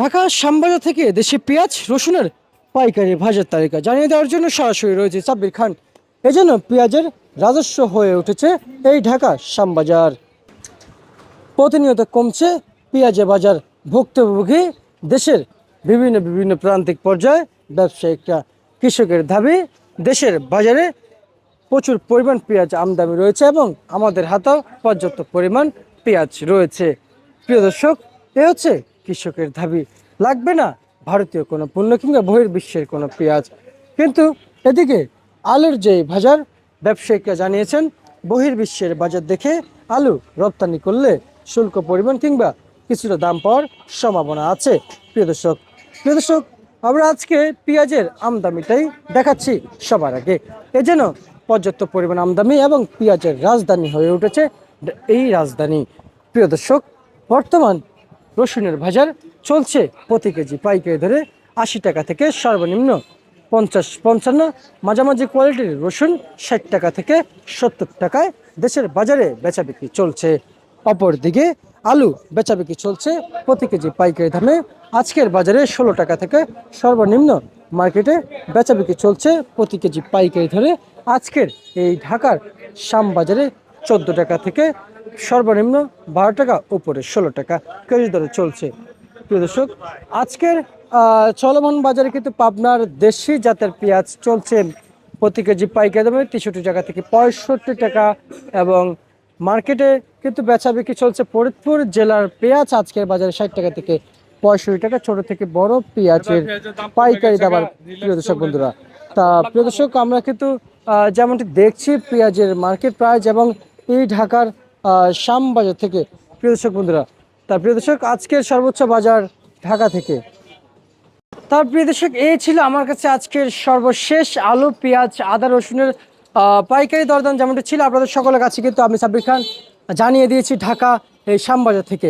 ঢাকা শ্যামবাজার থেকে দেশি পেঁয়াজ, রসুনের পাইকারি ভাজার তালিকা জানিয়ে দেওয়ার জন্য সরাসরি রয়েছে সাব্বির খান। এজন্য পেঁয়াজের রাজস্ব হয়ে উঠেছে এই ঢাকা শ্যামবাজার। প্রতিনিয়ত কমছে পেঁয়াজের বাজার। ভুক্তভোগী দেশের বিভিন্ন বিভিন্ন প্রান্তিক পর্যায়ে ব্যবসায়িকরা। কৃষকের দাবি, দেশের বাজারে প্রচুর পরিমাণ পেঁয়াজ আমদানি রয়েছে এবং আমাদের হাতেও পর্যাপ্ত পরিমাণ পেঁয়াজ রয়েছে। প্রিয় দর্শক, এ হচ্ছে কৃষকের দাবি লাগবে না ভারতীয় কোনো পণ্য কিংবা বহির্বিশ্বের কোনো পেঁয়াজ। কিন্তু এদিকে আলুর যে বাজার ব্যবসায়িকরা জানিয়েছেন, বহির্বিশ্বের বাজার দেখে আলু রপ্তানি করলে শুল্ক পরিমাণ কিংবা কিছুটা দাম পাওয়ার সম্ভাবনা আছে। প্রিয় দর্শক প্রিয় দর্শক, আমরা আজকে পেঁয়াজের আমদামিটাই দেখাচ্ছি সবার আগে। এ যেন পর্যাপ্ত পরিমাণ আমদানি এবং পেঁয়াজের রাজধানী হয়ে উঠেছে এই রাজধানী। প্রিয় দর্শক, বর্তমান রসুনের বাজার চলছে প্রতি কেজি পাইকারি ধরে আশি টাকা থেকে সর্বনিম্ন পঞ্চাশ, পঞ্চান্ন। মাঝামাঝি কোয়ালিটির রসুন ষাট টাকা থেকে সত্তর টাকায় দেশের বাজারে বেচা বিক্রি চলছে। অপরদিকে আলু বেচা বিক্রি চলছে প্রতি কেজি পাইকারি দামে। আজকের বাজারে ষোলো টাকা থেকে সর্বনিম্ন মার্কেটে বেচা বিক্রি চলছে প্রতি কেজি পাইকারি ধরে আজকের এই ঢাকার শাম বাজারে চোদ্দ টাকা থেকে সর্বনিম্ন বারো টাকা, উপরে ষোলো টাকা কেজি দরে চলছে। প্রিয় দর্শক, আজকের চলমান বাজারে কিন্তু পাবনার দেশি জাতের পেঁয়াজ চলছে প্রতি কেজি পাইকারি দামে তেষট্টি টাকা থেকে পঁয়ষট্টি টাকা এবং মার্কেটে কিন্তু বেচা বিক্রি চলছে। ফরিদপুর জেলার পেঁয়াজ আজকের বাজারে ষাট টাকা থেকে পঁয়ষট্টি টাকা, ছোট থেকে বড় পেঁয়াজের পাইকারি দাবার। প্রিয় দর্শক বন্ধুরা, তা প্রিয় দর্শক, আমরা কিন্তু যেমনটি দেখছি পেঁয়াজের মার্কেট প্রাইস এবং এই ঢাকার আহ, শাম বাজার থেকে। প্রিয় দর্শক বন্ধুরা তার প্রিয় দর্শক আজকের সর্বোচ্চ বাজার ঢাকা থেকে। তার প্রিয় দর্শক এই ছিল আমার কাছে আজকের সর্বশেষ আলু পেঁয়াজ আদা রসুনের পাইকারি দরদাম যেমনটি ছিল আপনাদের সকলের কাছে কিন্তু আমি সাব্বির খান জানিয়ে দিয়েছি ঢাকা এই শ্যামবাজার থেকে।